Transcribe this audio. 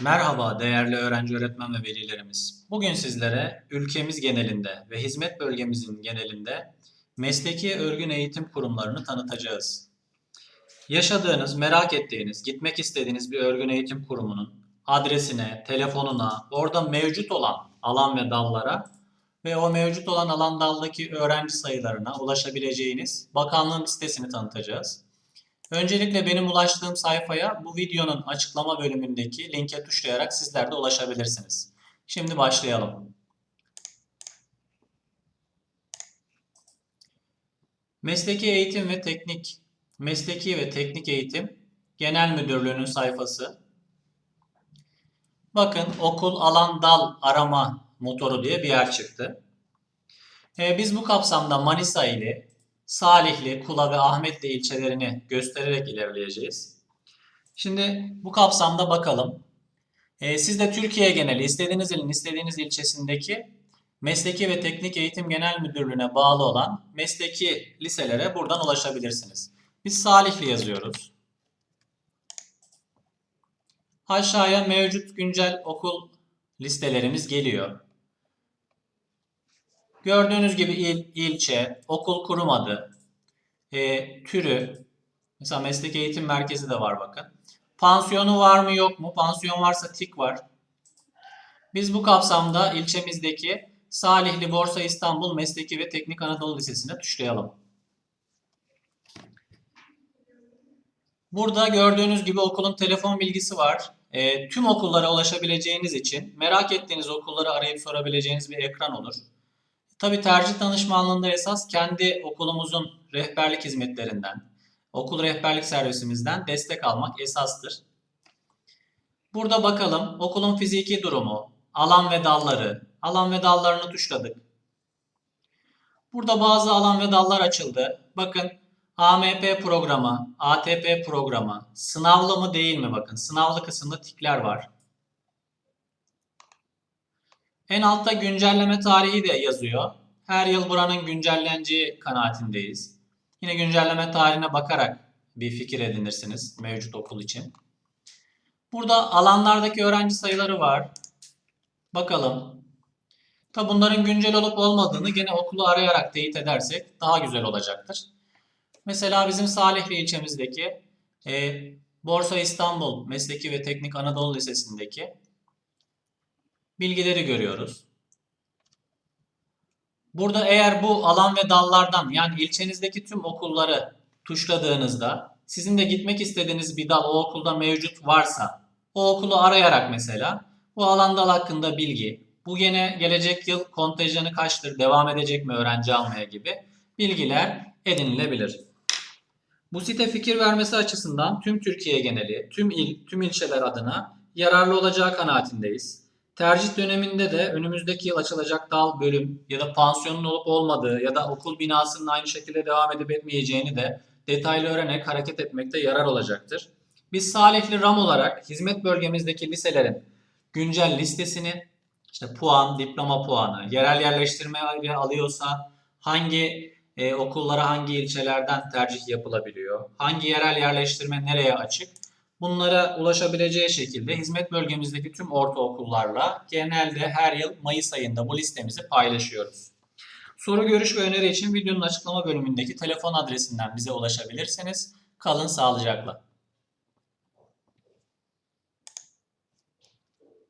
Merhaba değerli öğrenci, öğretmen ve velilerimiz. Bugün sizlere ülkemiz genelinde ve hizmet bölgemizin genelinde mesleki örgün eğitim kurumlarını tanıtacağız. Yaşadığınız, merak ettiğiniz, gitmek istediğiniz bir örgün eğitim kurumunun adresine, telefonuna, orada mevcut olan alan ve dallara ve o mevcut olan alan daldaki öğrenci sayılarına ulaşabileceğiniz bakanlığın sitesini tanıtacağız. Öncelikle benim ulaştığım sayfaya bu videonun açıklama bölümündeki linke tuşlayarak sizler de ulaşabilirsiniz. Şimdi başlayalım. Mesleki Eğitim ve Teknik Mesleki ve Teknik Eğitim Genel Müdürlüğü'nün sayfası. Bakın okul alan dal arama motoru diye bir yer çıktı. Ee, biz bu kapsamda Manisa ili, Salihli, Kula ve Ahmetli ilçelerini göstererek ilerleyeceğiz. Şimdi bu kapsamda bakalım. Ee, siz de Türkiye geneli istediğiniz ilin istediğiniz ilçesindeki Mesleki ve Teknik Eğitim Genel Müdürlüğü'ne bağlı olan mesleki liselere buradan ulaşabilirsiniz. Biz Salihli yazıyoruz. Aşağıya mevcut güncel okul listelerimiz geliyor. Gördüğünüz gibi il, ilçe, okul kurum adı, e, türü, mesela meslek eğitim merkezi de var bakın. Pansiyonu var mı yok mu? Pansiyon varsa tik var. Biz bu kapsamda ilçemizdeki Salihli Borsa İstanbul Mesleki ve Teknik Anadolu Lisesi'ne tuşlayalım. Burada gördüğünüz gibi okulun telefon bilgisi var. E, tüm okullara ulaşabileceğiniz için merak ettiğiniz okulları arayıp sorabileceğiniz bir ekran olur. Tabii tercih danışmanlığında esas kendi okulumuzun rehberlik hizmetlerinden, okul rehberlik servisimizden destek almak esastır. Burada bakalım okulun fiziki durumu, alan ve dalları, alan ve dallarını tuşladık. Burada bazı alan ve dallar açıldı. Bakın AMP programı, ATP programı, sınavlı mı değil mi bakın. Sınavlı kısımda tikler var. En altta güncelleme tarihi de yazıyor. Her yıl buranın güncelleneceği kanaatindeyiz. Yine güncelleme tarihine bakarak bir fikir edinirsiniz mevcut okul için. Burada alanlardaki öğrenci sayıları var. Bakalım. Tabi bunların güncel olup olmadığını gene okulu arayarak teyit edersek daha güzel olacaktır. Mesela bizim Salihli ilçemizdeki e, Borsa İstanbul Mesleki ve Teknik Anadolu Lisesi'ndeki bilgileri görüyoruz. Burada eğer bu alan ve dallardan yani ilçenizdeki tüm okulları tuşladığınızda sizin de gitmek istediğiniz bir dal o okulda mevcut varsa o okulu arayarak mesela bu alan dal hakkında bilgi, bu gene gelecek yıl kontenjanı kaçtır, devam edecek mi öğrenci almaya gibi bilgiler edinilebilir. Bu site fikir vermesi açısından tüm Türkiye geneli, tüm il, tüm ilçeler adına yararlı olacağı kanaatindeyiz. Tercih döneminde de önümüzdeki yıl açılacak dal bölüm ya da pansiyonun olup olmadığı ya da okul binasının aynı şekilde devam edip etmeyeceğini de detaylı öğrenerek hareket etmekte yarar olacaktır. Biz Salihli RAM olarak hizmet bölgemizdeki liselerin güncel listesini, işte puan, diploma puanı, yerel yerleştirme alıyorsa hangi e, okullara hangi ilçelerden tercih yapılabiliyor, hangi yerel yerleştirme nereye açık, bunlara ulaşabileceği şekilde hizmet bölgemizdeki tüm ortaokullarla genelde her yıl Mayıs ayında bu listemizi paylaşıyoruz. Soru, görüş ve öneri için videonun açıklama bölümündeki telefon adresinden bize ulaşabilirsiniz. Kalın sağlıcakla.